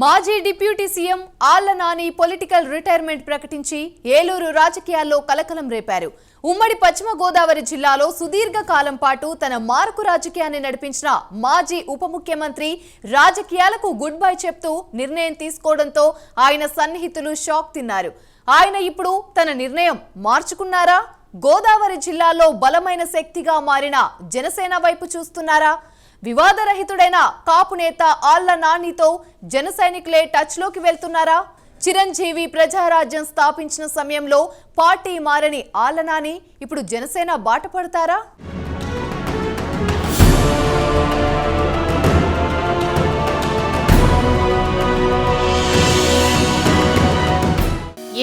మాజీ deputy CM Alla Nani political retirement ప్రకటించి ఏలూరు రాజకీయాల్లో కలకలం రేపారు. ఉమ్మడి పశ్చిమ గోదావరి జిల్లాలో సుదీర్ఘ కాలం పాటు తన మార్కు రాజకీయాన్ని నడిపించిన మాజీ ఉప ముఖ్యమంత్రి రాజకీయాలకు గుడ్ బై చెప్తూ నిర్ణయం తీసుకోవడంతో ఆయన సన్నిహితులు షాక్ తిన్నారు. ఆయన ఇప్పుడు తన నిర్ణయం మార్చుకున్నారా? గోదావరి జిల్లాలో బలమైన శక్తిగా మారిన జనసేన వైపు చూస్తున్నారా? వివాదరహితుడైన కాపు నేత ఆళ్ళ నానితో జన సైనికులే టచ్లోకి వెళ్తున్నారా? చిరంజీవి ప్రజారాజ్యం స్థాపించిన సమయంలో పార్టీ మారని ఆళ్ళ నాని ఇప్పుడు జనసేన బాట పడతారా?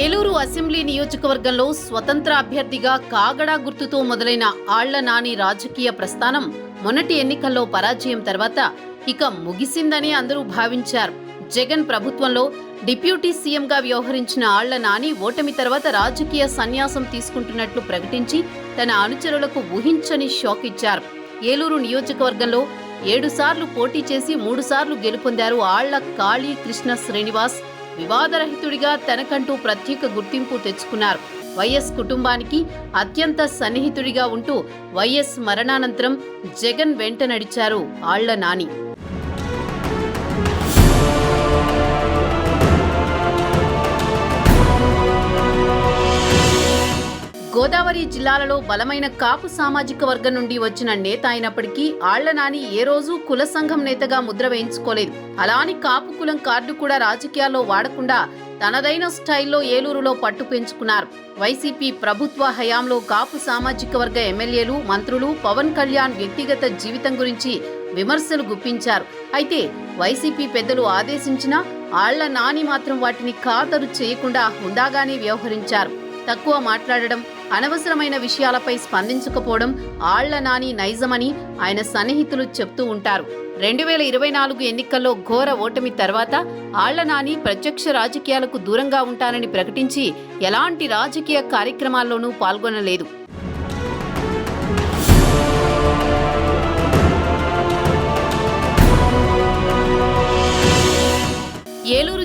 ఏలూరు అసెంబ్లీ నియోజకవర్గంలో స్వతంత్ర అభ్యర్థిగా కాగడా గుర్తుతో మొదలైన ఆళ్ళ నాని రాజకీయ ప్రస్థానం మొన్నటి ఎన్నికల్లో పరాజయం తర్వాత ఇక ముగిసిందని అందరూ భావించారు. జగన్ ప్రభుత్వంలో డిప్యూటీ సీఎంగా వ్యవహరించిన ఆళ్ళ నాని ఓటమి తర్వాత రాజకీయ సన్యాసం తీసుకుంటున్నట్లు ప్రకటించి తన అనుచరులకు ఊహించని షాక్ ఇచ్చారు. ఏలూరు నియోజకవర్గంలో ఏడుసార్లు పోటీ చేసి మూడుసార్లు గెలుపొందారు ఆళ్ళ కాళీ కృష్ణ శ్రీనివాస్. వివాదరహితుడిగా తనకంటూ ప్రత్యేక గుర్తింపు తెచ్చుకున్నారు. వైఎస్ కుటుంబానికి అత్యంత సన్నిహితుడిగా ఉంటూ వైఎస్ మరణానంతరం జగన్ వెంట నడిచారు ఆళ్ళ నాని. గోదావరి జిల్లాలలో బలమైన కాపు సామాజిక వర్గం నుండి వచ్చిన నేత అయినప్పటికీ ఆళ్ళ నాని ఏ రోజు కుల సంఘం నేతగా ముద్ర వేయించుకోలేదు. అలాని కాపు కులం కార్డు కూడా రాజకీయాల్లో వాడకుండా తనదైన స్టైల్లో ఏలూరులో పట్టు పెంచుకున్నారు. వైసీపీ ప్రభుత్వ హయాంలో కాపు సామాజిక వర్గ ఎమ్మెల్యేలు మంత్రులు పవన్ కళ్యాణ్ వ్యక్తిగత జీవితం గురించి విమర్శలు గుప్పించారు. అయితే వైసీపీ పెద్దలు ఆదేశించినా ఆళ్ళ నాని మాత్రం వాటిని ఖాతరు చేయకుండా హుందాగానే వ్యవహరించారు. తక్కువ మాట్లాడడం అనవసరమైన విషయాలపై స్పందించకపోవడం ఆళ్ళ నాని నైజమని ఆయన సన్నిహితులు చెప్తూ ఉంటారు. రెండు వేల ఇరవై నాలుగు ఎన్నికల్లో ఘోర ఓటమి తర్వాత ఆళ్ళ నాని ప్రత్యక్ష రాజకీయాలకు దూరంగా ఉంటానని ప్రకటించి ఎలాంటి రాజకీయ కార్యక్రమాల్లోనూ పాల్గొనలేదు.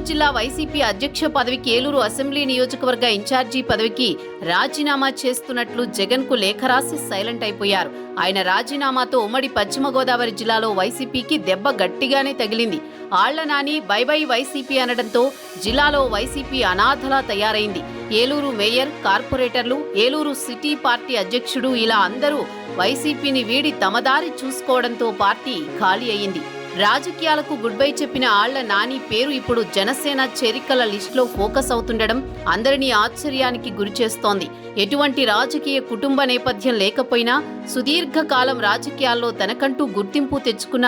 జిల్లా వైసీపీ అధ్యక్ష పదవికి ఏలూరు అసెంబ్లీ నియోజకవర్గ ఇన్ఛార్జీ పదవికి రాజీనామా చేస్తున్నట్లు జగన్కు లేఖ రాసి సైలెంట్ అయిపోయారు. ఆయన రాజీనామాతో ఉమ్మడి పశ్చిమ గోదావరి జిల్లాలో వైసీపీకి దెబ్బ గట్టిగానే తగిలింది. Alla Nani by by YCP అనడంతో జిల్లాలో వైసీపీ అనాథలా తయారైంది. ఏలూరు మేయర్ కార్పొరేటర్లు ఏలూరు సిటీ పార్టీ అధ్యక్షుడు ఇలా అందరూ వైసీపీని వీడి తమదారి చూసుకోవడంతో పార్టీ ఖాళీ అయింది రాజకీయాలకు గుడ్ బై చెప్పిన ఆళ్ళ నాని పేరు ఇప్పుడు జనసేన చేరికల లిస్టులో ఫోకస్ అవుతుండడం అందరినీ ఆశ్చర్యానికి గురిచేస్తోంది ఎటువంటి రాజకీయ కుటుంబ నేపథ్యం లేకపోయినా సుదీర్ఘకాలం రాజకీయాల్లో తనకంటూ గుర్తింపు తెచ్చుకున్న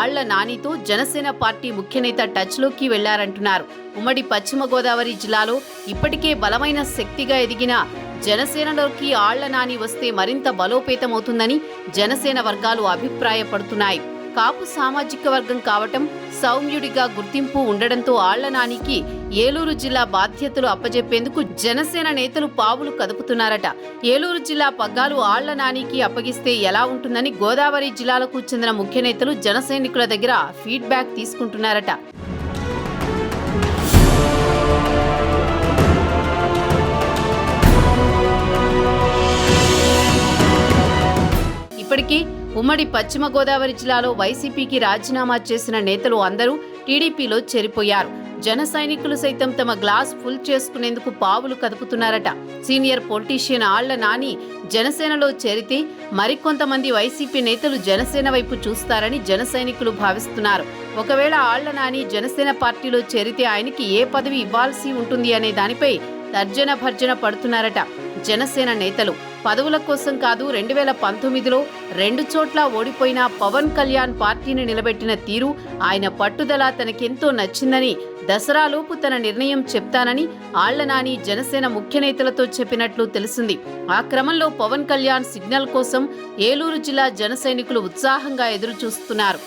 ఆళ్ళ నానితో జనసేన పార్టీ ముఖ్యనేత టచ్లోకి వెళ్ళారంటున్నారు. ఉమ్మడి పశ్చిమ గోదావరి జిల్లాలో ఇప్పటికే బలమైన శక్తిగా ఎదిగిన జనసేనలోకి ఆళ్ళ నాని వస్తే మరింత బలోపేతమవుతుందని జనసేన వర్గాలు అభిప్రాయపడుతున్నాయి. కాపు సామాజిక వర్గం కావటం సౌమ్యుడిగా గుర్తింపు ఉండడంతో ఆళ్ళనానికి ఏలూరు జిల్లా బాధ్యతలు అప్పజెప్పేందుకు జనసేన నేతలు పావులు కదుపుతున్నారట. ఏలూరు జిల్లా పగ్గాలు ఆళ్ళనానికి అప్పగిస్తే ఎలా ఉంటుందని గోదావరి జిల్లాలకు చెందిన ముఖ్య నేతలు జనసైనికుల దగ్గర ఫీడ్బ్యాక్ తీసుకుంటున్నారట. ఉమ్మడి పశ్చిమ గోదావరి జిల్లాలో వైసీపీకి రాజీనామా చేసిన నేతలు అందరూ టీడీపీలో చేరిపోయారు. జన సైనికులు సైతం తమ గ్లాస్ ఫుల్ చేసుకునేందుకు పావులు కదుపుతున్నారట. సీనియర్ పొలిటీషియన్ ఆళ్ళ నాని జనసేనలో చేరితే మరికొంతమంది వైసీపీ నేతలు జనసేన వైపు చూస్తారని జన సైనికులు భావిస్తున్నారు. ఒకవేళ ఆళ్ళ నాని జనసేన పార్టీలో చేరితే ఆయనకి ఏ పదవి ఇవ్వాల్సి ఉంటుంది అనే దానిపై తర్జన భర్జన పడుతున్నారట జనసేన నేతలు. పదవుల కోసం కాదు రెండు వేల పంతొమ్మిదిలో రెండు చోట్ల ఓడిపోయిన పవన్ కళ్యాణ్ పార్టీని నిలబెట్టిన తీరు ఆయన పట్టుదల తనకెంతో నచ్చిందని దసరాలోపు తన నిర్ణయం చెప్తానని ఆళ్ళ నాని జనసేన ముఖ్య నేతలతో చెప్పినట్లు తెలిసింది. ఆ క్రమంలో పవన్ కళ్యాణ్ సిగ్నల్ కోసం ఏలూరు జిల్లా జనసైనికులు ఉత్సాహంగా ఎదురుచూస్తున్నారు.